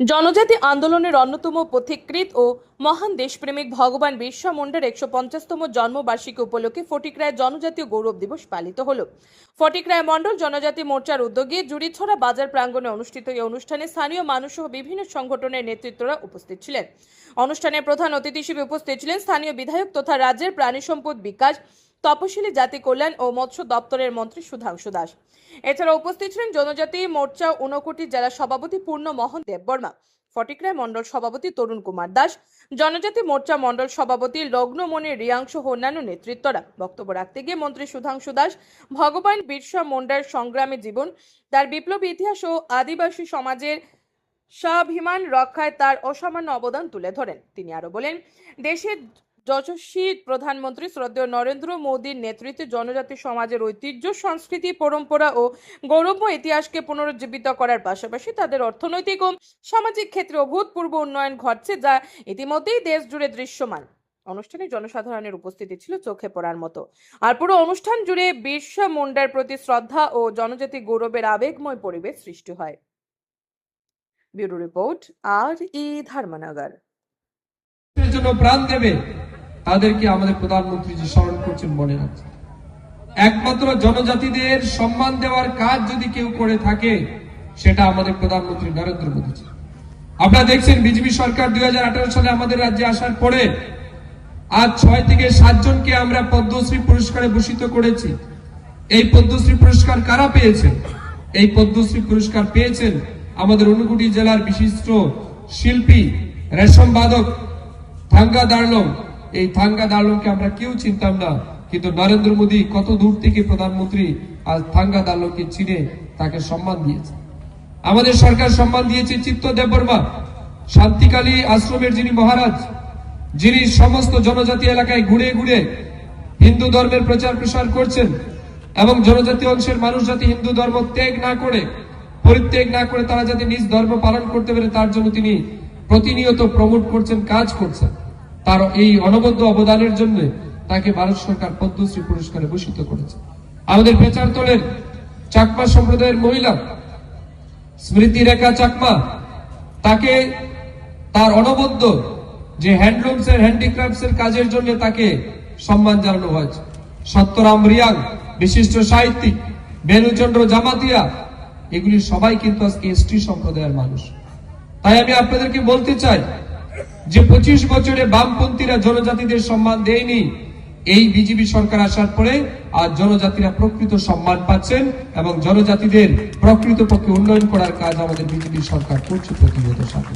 জনজাতি আন্দোলনের অন্যতম পথিকৃৎ ও মহান দেশপ্রেমিক ভগবান বিরসা মুন্ডার একশো পঞ্চাশতম জন্মবার্ষিকী উপলক্ষে ফটিকরায় জনজাতীয় গৌরব দিবস পালিত হল। ফটিকরায় মণ্ডল জনজাতি মোর্চার উদ্যোগে জুড়িছড়া বাজার প্রাঙ্গণে অনুষ্ঠিত এই অনুষ্ঠানে স্থানীয় মানুষ সহ বিভিন্ন সংগঠনের নেতৃত্বরা উপস্থিত ছিলেন। অনুষ্ঠানে প্রধান অতিথি হিসেবে উপস্থিত ছিলেন স্থানীয় বিধায়ক তথা রাজ্যের প্রাণী সম্পদ বিকাশ তপশিলি জাতি কল্যাণ ও মৎস্য দপ্তরের মন্ত্রী সুধাংশু দাস। এছাড়া উপস্থিত ছিলেন জনজাতি, মোর্চা উনকোটি জেলা সভাপতি পূর্ণ মোহন দেববর্মা ফটিকরায় মণ্ডল সভাপতি তরুণ কুমার দাস, জনজাতি, মোর্চা মণ্ডল সভাপতি লগ্নমণি রিয়াংশ অন্যান্য নেতৃত্বরা। বক্তব্য রাখতে গিয়ে মন্ত্রী সুধাংশু দাস, ভগবান বিরসা মুন্ডার সংগ্রামী জীবন, তার বিপ্লবী ইতিহাস ও আদিবাসী সমাজের স্বাভিমান রক্ষায় তার অসামান্য অবদান তুলে ধরেন। তিনি আরও বলেন দেশের যশস্বী প্রধানমন্ত্রী শ্রদ্ধেয় নরেন্দ্র মোদীর নেতৃত্বে জনজাতি সমাজের ঐতিহ্য, সংস্কৃতি, পরম্পরা ও গৌরবময় ইতিহাসকে পুনরুজ্জীবিত করার পাশাপাশি তাদের অর্থনৈতিক ও সামাজিক ক্ষেত্রে অভূতপূর্ব উন্নয়ন ঘটছে যা ইতিমধ্যেই দেশ জুড়ে দৃশ্যমান। অনুষ্ঠানে জনসাধারণের উপস্থিতি ছিল চোখে পড়ার মতো। আর পুরো অনুষ্ঠান জুড়ে বিরসা মুন্ডার প্রতি শ্রদ্ধা ও জনজাতি গৌরবের আবেগময় পরিবেশ সৃষ্টি হয়। ব্যুরো রিপোর্ট, আর ই ধর্মনগর। জন্য প্রাণ দেবে। তাদেরকে আমাদের প্রধানমন্ত্রী যে স্মরণ করছেন মনে রাখছে। একমাত্র জনজাতিদের সম্মান দেওয়ার কাজ যদি কেউ করে থাকে, সেটা আমাদের প্রধানমন্ত্রী নরেন্দ্র মোদী আপনারা দেখছেন বিজেপি সরকার দুই হাজার আঠারো সালে আমাদের রাজ্যে আসার পরে আজ ছয় থেকে সাতজনকে আমরা পদ্মশ্রী পুরস্কারে ভূষিত করেছি। এই পদ্মশ্রী পুরস্কার কারা পেয়েছেন? এই পদ্মশ্রী পুরস্কার পেয়েছেন আমাদের অনুগুটি জেলার বিশিষ্ট শিল্পী, রেশম বাদক থাঙ্গা দাঁড়লম এই থাঙ্গা দাঁড়লমকে আমরা কেউ চিনতাম না। কিন্তু নরেন্দ্র মোদী কত দূর থেকে প্রধানমন্ত্রী আজ থাঙ্গা দাঁড়লমকে চিনে তাকে সম্মান দিয়েছে। আমাদের সরকার সম্মান দিয়েছে চিত্ত দেববর্মা শান্তিকালী আশ্রমের যিনি মহারাজ, যিনি সমস্ত জনজাতি এলাকায় ঘুরে ঘুরে হিন্দু ধর্মের প্রচার প্রসার করছেন এবং জনজাতি অংশের মানুষ যাতে হিন্দু ধর্ম ত্যাগ না করে, পরিত্যাগ না করে তারা যাতে নিজ ধর্ম পালন করতে পারে, তার জন্য তিনি প্রতিনিয়ত প্রমোট করছেন, কাজ করছেন। তার এই অনবদ্য অবদানের জন্য তাকে ভারত সরকার পদ্মশ্রী পুরস্কারে ভূষিত করেছে। আমাদের পেচার তোলের চাকমা সম্প্রদায়ের মহিলা, স্মৃতি রেখা চাকমা, তাকে তার অনবদ্য যে হ্যান্ডলুমস এর হ্যান্ডিক্রাফটস এর কাজের জন্য তাকে সম্মান জানানো হয়েছে। সত্যরাম রিয়াং, বিশিষ্ট সাহিত্যিক, বেনুচন্দ্র জামাতিয়া, এগুলি সবাই কিন্তু আজকে এসটি সম্প্রদায়ের মানুষ। তাই আমি আপনাদেরকে বলতে চাই যে পঁচিশ বছরে বামপন্থীরা জনজাতিদের সম্মান দেয়নি, এই বিজেপি সরকার আসার পরে আর জনজাতিরা প্রকৃত সম্মান পাচ্ছেন এবং জনজাতিদের প্রকৃত পক্ষে উন্নয়ন করার কাজ আমাদের বিজেপি সরকার করছে প্রতিনিয়ত সাথে।